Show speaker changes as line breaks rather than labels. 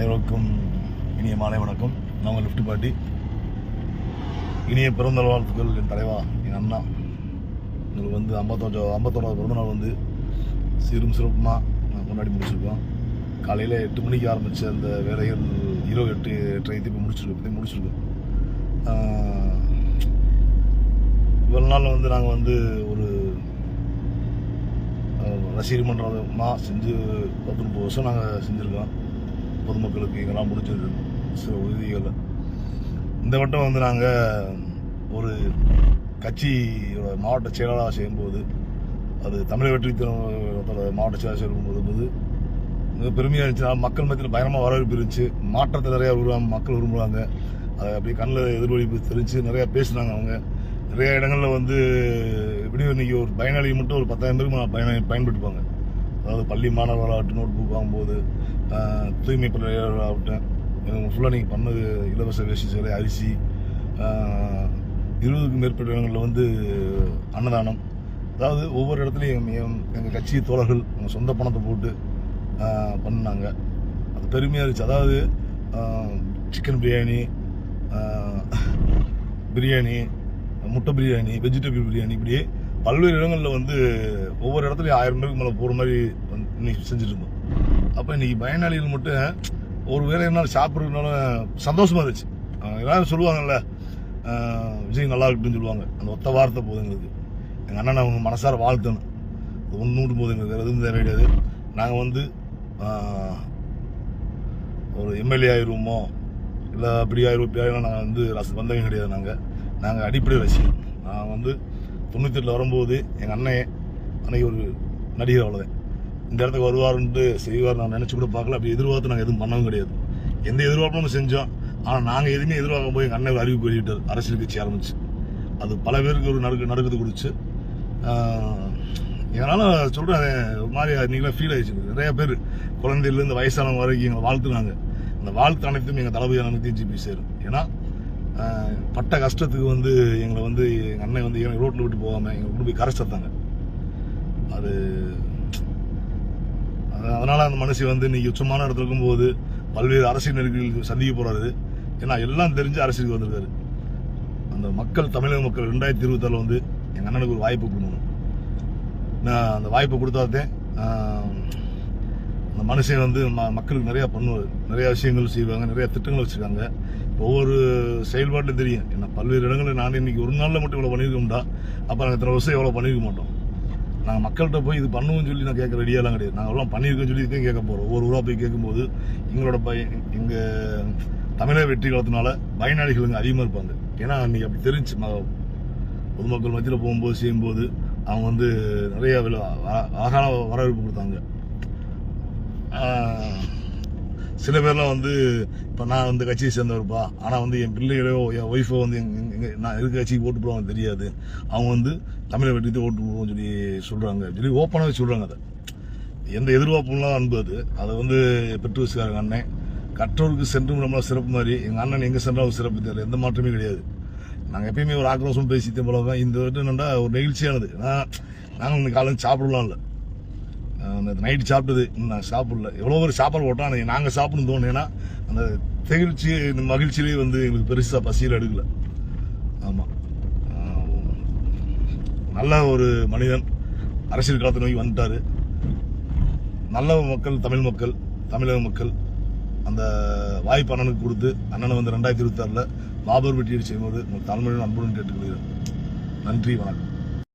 அனைவருக்கும் இனிய மாலை வணக்கம். நான் உங்கள் லிஃப்ட் பாட்டி. இனிய பிறந்தநாள் வாழ்த்துக்கள் என் தலைவா என் அண்ணா. உங்களுக்கு வந்து ஐம்பத்தஞ்சோ ஐம்பத்தோராவது பிறந்தநாள் வந்து சிறும் சிறப்புமாக நான் கொண்டாடி முடிச்சிருக்கோம். காலையில் எட்டு மணிக்கு ஆரம்பித்த அந்த வேலைகள் இரவு எட்டு எட்டரை திருப்பி முடிச்சிருக்கோம் இப்போதைக்கு முடிச்சிருக்கோம். இவ்வளோ இவ்வளவு நாள் வந்து நாங்கள் வந்து ஒரு ரசிகர் மன்றமாக செஞ்சு பத்து முப்பது வருஷம் நாங்கள் செஞ்சுருக்கோம். பொதுமக்களுக்கு இதெல்லாம் முடிச்சது சில உதவிகளை. இந்த வட்டம் வந்து நாங்கள் ஒரு கட்சியோட மாவட்ட செயலாளராக செய்யும்போது அது தமிழக வெற்றி தினத்தோட மாவட்ட செயலாளர் செய்யும்போது போது மிக பெருமையாக இருந்துச்சு. மக்கள் மத்தியில் பயங்கரமாக வரவேற்பு இருந்துச்சு. மாற்றத்தை நிறையா விரும்புவாங்க மக்கள் விரும்புவாங்க அதை அப்படியே கண்ணில் எதிர்வழிப்பு தெரிஞ்சு நிறையா பேசினாங்க அவங்க. நிறைய இடங்களில் வந்து எப்படியும் இன்றைக்கி ஒரு பயனாளி மட்டும் ஒரு பத்தாயிரம் பேருக்கு பயன பயன்பட்டுப்பாங்க அதாவது பள்ளி மாணவர்களாகட்டும் நோட் புக் வாங்கும்போது ஆஹ், ஆகட்டும் எனக்கு ஃபுல்லாக நீங்கள் பண்ணது இலவச வேஷ்டி சேலை அரிசி இருபதுக்கும் மேற்பட்ட இடங்களில் வந்து அன்னதானம். அதாவது ஒவ்வொரு இடத்துலையும் எங்கள் கட்சி தோழர்கள் எங்கள் சொந்த பணத்தை போட்டு பண்ணாங்க. அது பெருமையாக இருந்துச்சு. அதாவது சிக்கன் பிரியாணி பிரியாணி முட்டை பிரியாணி வெஜிடபிள் பிரியாணி இப்படியே பல்வேறு இடங்களில் வந்து ஒவ்வொரு இடத்துலையும் ஆயிரம் பேருக்கு மேலே போகிற மாதிரி வந்து இன்னைக்கு செஞ்சுட்டு இருந்தோம். அப்போ இன்னைக்கு பயனாளிகள் மட்டும் ஒரு வேலை என்ன சாப்பிட்றதுனால சந்தோஷமாக இருந்துச்சு. எல்லாரும் சொல்லுவாங்கல்ல விஜய் நல்லா இருக்குன்னு சொல்லுவாங்க. அந்த ஒத்த வார்த்தை போதும் எங்களுக்கு. எங்கள் அண்ணனை அவங்க மனசார வாழ்த்தணும். அது ஒன்று நூறு போதும் எங்களுக்கு. எதுவும் தேவை கிடையாது நாங்கள் வந்து ஒரு எம்எல்ஏ ஆயிடுவோமோ இல்லை அப்படி ஆயிரம் இப்படி நாங்கள் வந்து ரச வந்தவங்க கிடையாது நாங்கள் நாங்கள் அடிப்படை ரசிகர். நான் வந்து தொண்ணூத்தெட்டில் வரும்போது எங்கள் அண்ணன் அன்னைக்கு ஒரு நடிகர் அவ்வளோதான் இந்த இடத்துக்கு வருவாருன்ட்டு செய்வார் நான் நினச்சி கூட பார்க்கல. அப்படி எதிர்பார்த்து நாங்கள் எதுவும் பண்ணவும் கிடையாது. எந்த எதிர்பார்ப்பும் செஞ்சோம். ஆனால் நாங்கள் எதுவுமே எதிர்பார்க்க போய் எங்கள் அண்ணன் அறிவு அறிவிப்பு வெளியிட்டார். அரசியல் கட்சி ஆரம்பிச்சு. அது பல பேருக்கு ஒரு நடுக்கு நறுக்குது கொடுத்து என்னால் சொல்கிறேன் ஒரு மாதிரி நீங்களாம் ஃபீல் ஆயிடுச்சு. நிறைய பேர் குழந்தையிலேருந்து வயசானவங்க வரைக்கும் எங்களை வாழ்த்துனாங்க. அந்த வாழ்த்து அனைத்தும் எங்கள் தளபதி அனைத்தையும் ஜிபி சேரும். ஏன்னா பட்ட கஷ்டத்துக்கு வந்து எங்களை வந்து எங்கள் அண்ணன் வந்து ரோட்டில் விட்டு போகாமல் எங்களை கொண்டு போய் கரை சேர்த்தாங்க அது- அதனால அந்த மனுஷன் வந்து இன்னைக்கு உச்சமான இடத்துல இருக்கும்போது பல்வேறு அரசியல் நெருக்கடிகள் சந்திக்க போறாரு. ஏன்னா எல்லாம் தெரிஞ்சு அரசியலுக்கு வந்திருக்காரு. அந்த மக்கள் தமிழக மக்கள் ரெண்டாயிரத்தி இருபத்தாறில் வந்து எங்கள் அண்ணனுக்கு ஒரு வாய்ப்பு கொடுக்கணும். நான் அந்த வாய்ப்பு கொடுத்தாதேன் அந்த மனுஷன் வந்து ம- மக்களுக்கு நிறைய பண்ணுவார். நிறைய விஷயங்கள் செய்வாங்க நிறைய திட்டங்கள் வச்சிருக்காங்க. ஒவ்வொரு செயல்பாட்டிலும் தெரியும். ஏன்னா பல்வேறு இடங்களில் நான் இன்னைக்கு ஒரு நாளில் மட்டும் இவ்வளோ பண்ணியிருக்கோம்டா. அப்போ நாங்கள் இத்தனை வருஷம் எவ்வளோ பண்ணியிருக்க மாட்டோம். நாங்கள் மக்கள்கிட்ட போய் இது பண்ணுவோம்னு சொல்லி நான் கேட்க ரெடியாலாம் கிடையாது. நாங்கள் எல்லாம் பண்ணியிருக்கோம்னு சொல்லி இதுக்கும் கேட்க போகிறோம் ஒவ்வொரு ஊராக போய் கேட்கும்போது எங்களோட பய எங்கள் தமிழக வெற்றி காலத்தினால பயனாளிகள் இங்கே அதிகமாக இருப்பாங்க. ஏன்னா அன்றைக்கி அப்படி தெரிஞ்சு ம- பொதுமக்கள் மத்தியில் போகும்போது செய்யும்போது அவங்க வந்து நிறைய வில- அழகான வரவேற்பு கொடுத்தாங்க. சில பேர்லாம் வந்து இப்போ நான் வந்து கட்சியை சேர்ந்தவர்ப்பா ஆனால் வந்து என் பிள்ளைகளையோ என் ஒய்ஃபோ வந்து எங்கள் நான் இருக்க கட்சிக்கு ஓட்டு போடுவாங்க தெரியாது. அவங்க வந்து தமிழை வெட்டி ஓட்டு போடுவோம்னு சொல்லி சொல்கிறாங்க சொல்லி ஓப்பனாகவே சொல்கிறாங்க அதை. எந்த எதிர்பார்ப்புலாம் அன்பு அது. அதை வந்து பெற்று வச்சுக்காரங்க அண்ணன் கற்றோருக்கு சென்று நம்மளா சிறப்பு மாதிரி எங்கள் அண்ணன் எங்கே சென்றாலும் சிறப்பு தெரியல எந்த மாற்றமே கிடையாது. நாங்கள் எப்பயுமே ஒரு ஆக்ரோஷம் பேசி போலதான் இந்த வருடம் என்னடா ஒரு நெகிழ்ச்சியானது. நான் நாங்கள் இன்னைக்கு காலையில் சாப்பிடலாம் இல்லை நைட்டு சாப்பிட்டது. இன்னும் நான் சாப்பிடல. எவ்வளோ பேர் சாப்பாடு போட்டோம் ஆனால் நாங்கள் சாப்பிடணும் தோணுன்னா அந்த தெகிழ்ச்சி இந்த மகிழ்ச்சியிலே வந்து எங்களுக்கு பெருசாக பசியில் எடுக்கல. ஆமாம் நல்ல ஒரு மனிதன். அரசியல் காலத்தை நோக்கி வந்துட்டாரு. நல்ல மக்கள் தமிழ் மக்கள் தமிழக மக்கள் அந்த வாய்ப்பு அண்ணனுக்கு கொடுத்து அண்ணனை வந்து ரெண்டாயிரத்தி இருபத்தாறில் மாபெரும் வெற்றி செய்யும்போது உங்கள் தமிழ்மொழியும் அன்புடன் கேட்டுக்கொள்கிறேன். நன்றி வணக்கம்.